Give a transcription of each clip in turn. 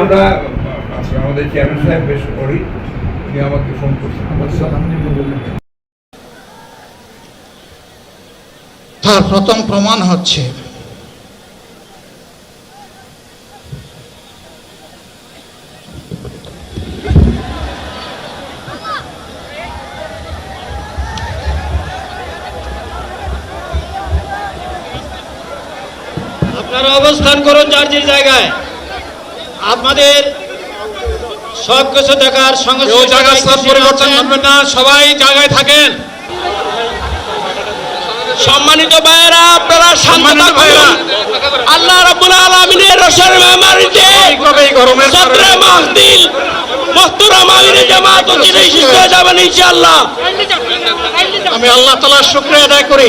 আমরা আমাদের চেয়ারম্যান সাহেব বেশ করি আমাকে ফোন করছেন। প্রথম প্রমাণ হচ্ছে আপনারা অবস্থান করুন যার যে জায়গায়। আপনাদের সব কিছু দেখার সঙ্গে পরিবর্তন করবেন না সবাই জায়গায় থাকেন। সম্মানিত ভাইয়েরা আপনারা সম্মানিত ভাইয়েরা। আল্লাহ রাব্বুল আলামিনের রসের এই গরমের সদরে মাহদিল মোহতরম আমিরে জামাত ও চিরাই শিখতে যাবেন ইনশাআল্লাহ। আমি আল্লাহ তালার শুক্রিয়া আদায় করি।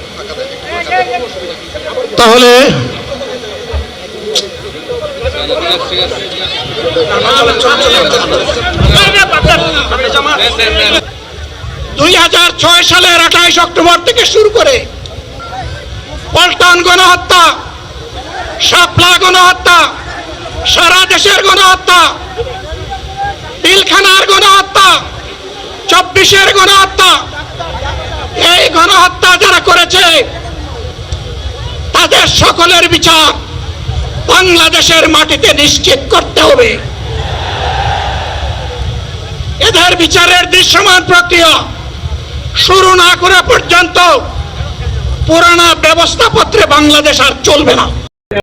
তাহলে দুই হাজার ছয় সালের আঠাইশ অক্টোবর থেকে শুরু করে পল্টন গণহত্যা, শাপলা গণহত্যা, সারা দেশের গণহত্যা পিলখানার গণহত্যা, চব্বিশের গণহত্যা, এই গণহত্যা যারা করেছে তাদের সকলের বিচার বাংলাদেশের মাটিতে নিশ্চিত করতে হবে। এদের বিচারের দৃশ্যমান প্রক্রিয়া শুরু না করা পর্যন্ত পুরানা ব্যবস্থাপত্রে বাংলাদেশ আর চলবে না।